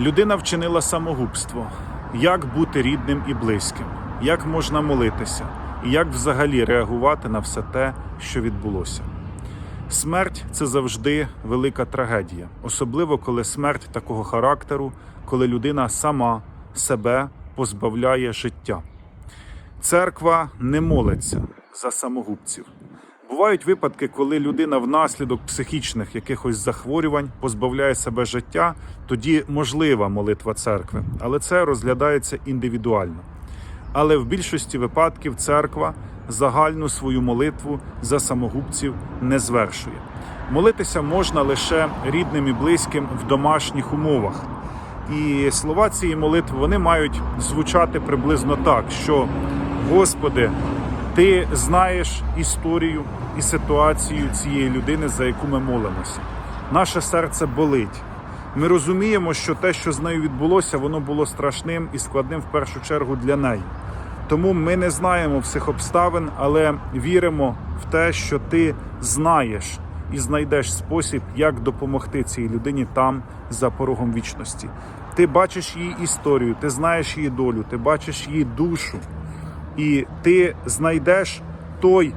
Людина вчинила самогубство. Як бути рідним і близьким? Як можна молитися? І як взагалі реагувати на все те, що відбулося? Смерть це завжди велика трагедія, особливо коли смерть такого характеру, коли людина сама себе позбавляє життя. Церква не молиться за самогубців. Бувають випадки, коли людина внаслідок психічних якихось захворювань позбавляє себе життя, тоді можлива молитва церкви, але це розглядається індивідуально. Але в більшості випадків церква загальну свою молитву за самогубців не звершує. Молитися можна лише рідним і близьким в домашніх умовах. І слова цієї молитви вони мають звучати приблизно так, що Господи, ти знаєш історію і ситуацію цієї людини, за яку ми молимося. Наше серце болить. Ми розуміємо, що те, що з нею відбулося, воно було страшним і складним в першу чергу для неї. Тому ми не знаємо всіх обставин, але віримо в те, що ти знаєш і знайдеш спосіб, як допомогти цій людині там за порогом вічності. Ти бачиш її історію, ти знаєш її долю, ти бачиш її душу, і ти знайдеш той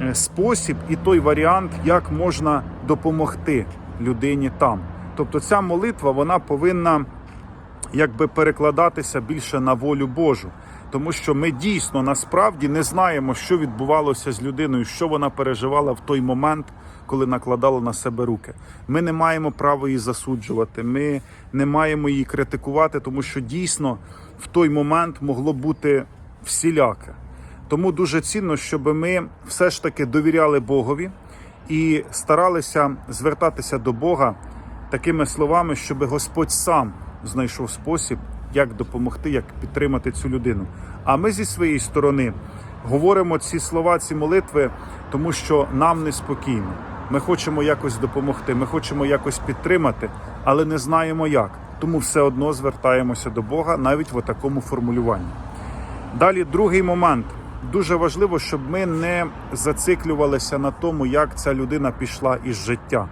е, спосіб і той варіант, як можна допомогти людині там. Тобто ця молитва вона повинна якби перекладатися більше на волю Божу. Тому що ми дійсно насправді не знаємо, що відбувалося з людиною, що вона переживала в той момент, коли накладала на себе руки. Ми не маємо права її засуджувати, ми не маємо її критикувати, тому що дійсно в той момент могло бути всіляке. Тому дуже цінно, щоб ми все ж таки довіряли Богові і старалися звертатися до Бога такими словами, щоб Господь сам знайшов спосіб, як допомогти, як підтримати цю людину. А ми зі своєї сторони говоримо ці слова, ці молитви, тому що нам неспокійно. Ми хочемо якось допомогти, ми хочемо якось підтримати, але не знаємо як. Тому все одно звертаємося до Бога навіть в такому формулюванні. Далі другий момент. Дуже важливо, щоб ми не зациклювалися на тому, як ця людина пішла із життя.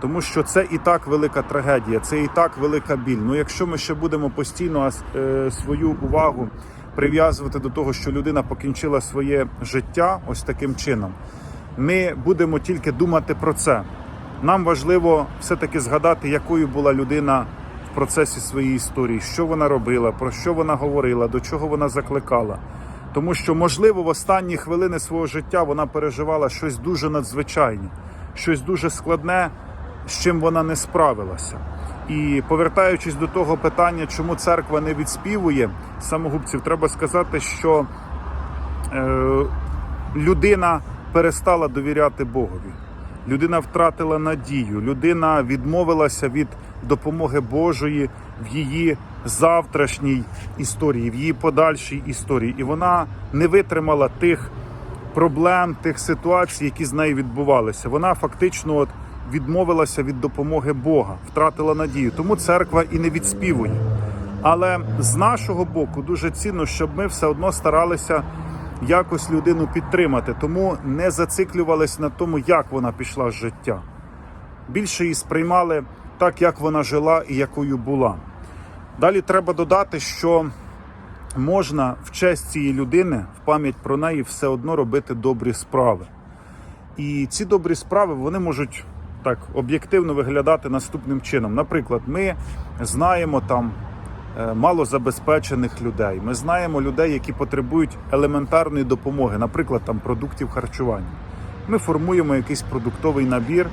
Тому що це і так велика трагедія, це і так велика біль. Ну якщо ми ще будемо постійно е, свою увагу прив'язувати до того, що людина покінчила своє життя ось таким чином, ми будемо тільки думати про це. Нам важливо все-таки згадати, якою була людина в процесі своєї історії, що вона робила, про що вона говорила, до чого вона закликала. Тому що, можливо, в останні хвилини свого життя вона переживала щось дуже надзвичайне, щось дуже складне, з чим вона не справилася. І повертаючись до того питання, чому церква не відспівує самогубців, треба сказати, що е, людина перестала довіряти Богові. Людина втратила надію, людина відмовилася від допомоги Божої в її завтрашній історії, в її подальшій історії, і вона не витримала тих проблем, тих ситуацій, які з нею відбувалися. Вона фактично от відмовилася від допомоги Бога, втратила надію. Тому церква і не відспівує. Але з нашого боку дуже цінно, щоб ми все одно старалися якось людину підтримати, тому не зациклювались на тому, як вона пішла з життя. Більше її сприймали так, як вона жила і якою була. Далі треба додати, що можна в честь цієї людини, в пам'ять про неї, все одно робити добрі справи. І ці добрі справи вони можуть так об'єктивно виглядати наступним чином. Наприклад, ми знаємо там е, малозабезпечених людей. Ми знаємо людей, які потребують елементарної допомоги, наприклад, там продуктів харчування. Ми формуємо якийсь продуктовий набір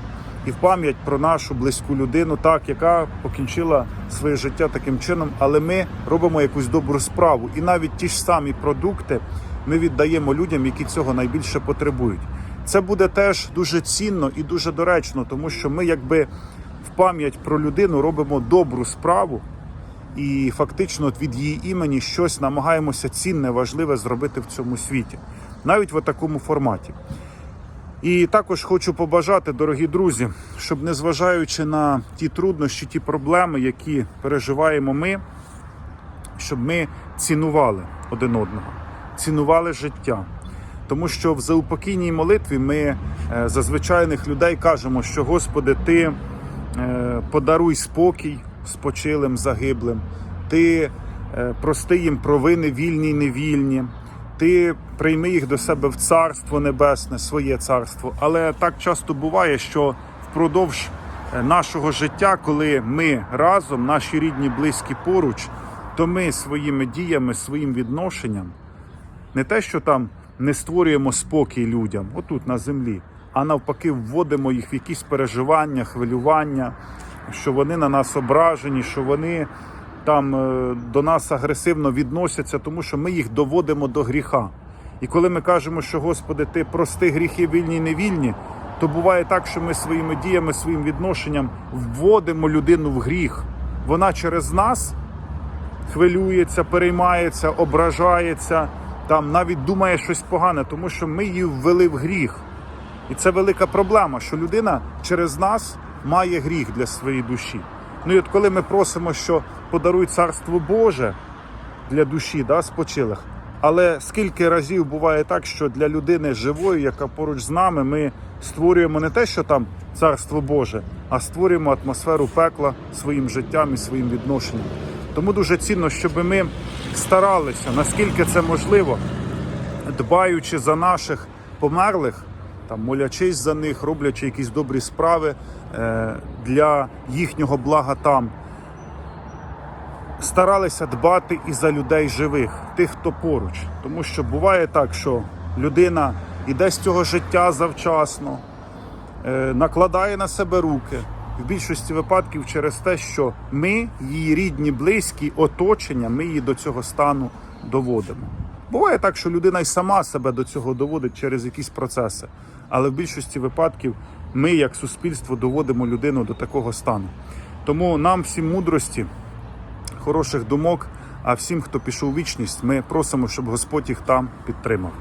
і в пам'ять про нашу близьку людину, так яка покінчила своє життя таким чином, але ми робимо якусь добру справу, і навіть ті ж самі продукти ми віддаємо людям, які цього найбільше потребують. Це буде теж дуже цінно і дуже доречно, тому що ми, якби в пам'ять про людину, робимо добру справу і фактично від її імені щось намагаємося цінне, важливе зробити в цьому світі, навіть в такому форматі. І також хочу побажати, дорогі друзі, щоб незважаючи на ті труднощі, ті проблеми, які переживаємо ми, щоб ми цінували один одного, цінували життя. Тому що в заупокійній молитві ми е, за звичайних людей кажемо, що Господи, Ти е, подаруй спокій, спочилим, загиблим, ти е, прости їм провини вільні й невільні, ти прийми їх до себе в царство небесне, своє царство. Але так часто буває, що впродовж е, нашого життя, коли ми разом, наші рідні, близькі поруч, то ми своїми діями, своїм відношенням не те, що там не створюємо спокій людям, отут на землі, а навпаки, вводимо їх в якісь переживання, хвилювання, що вони на нас ображені, що вони там е, до нас агресивно відносяться, тому що ми їх доводимо до гріха. І коли ми кажемо, що Господи, ти прости гріхи вільні і невільні, то буває так, що ми своїми діями, своїм відношенням вводимо людину в гріх. Вона через нас хвилюється, переймається, ображається, там навіть думає щось погане, тому що ми її ввели в гріх. І це велика проблема, що людина через нас має гріх для своєї душі. Ну і от коли ми просимо, що подаруй царство Боже для душі, да, спочилих. Але скільки разів буває так, що для людини живої, яка поруч з нами, ми створюємо не те, що там царство Боже, а створюємо атмосферу пекла своїм життям і своїм відношенням. Тому дуже цінно, щоб ми старалися, наскільки це можливо, дбаючи за наших померлих, там молячись за них, роблячи якісь добрі справи е, для їхнього блага там. Старалися дбати і за людей живих, тих, хто поруч. Тому що буває так, що людина іде з цього життя завчасно, е, накладає на себе руки. В більшості випадків через те, що ми, її рідні, близькі, оточення, ми її до цього стану доводимо. Буває так, що людина й сама себе до цього доводить через якісь процеси, але в більшості випадків ми, як суспільство, доводимо людину до такого стану. Тому нам всім мудрості, хороших думок, а всім, хто пішов у вічність, ми просимо, щоб Господь їх там підтримав.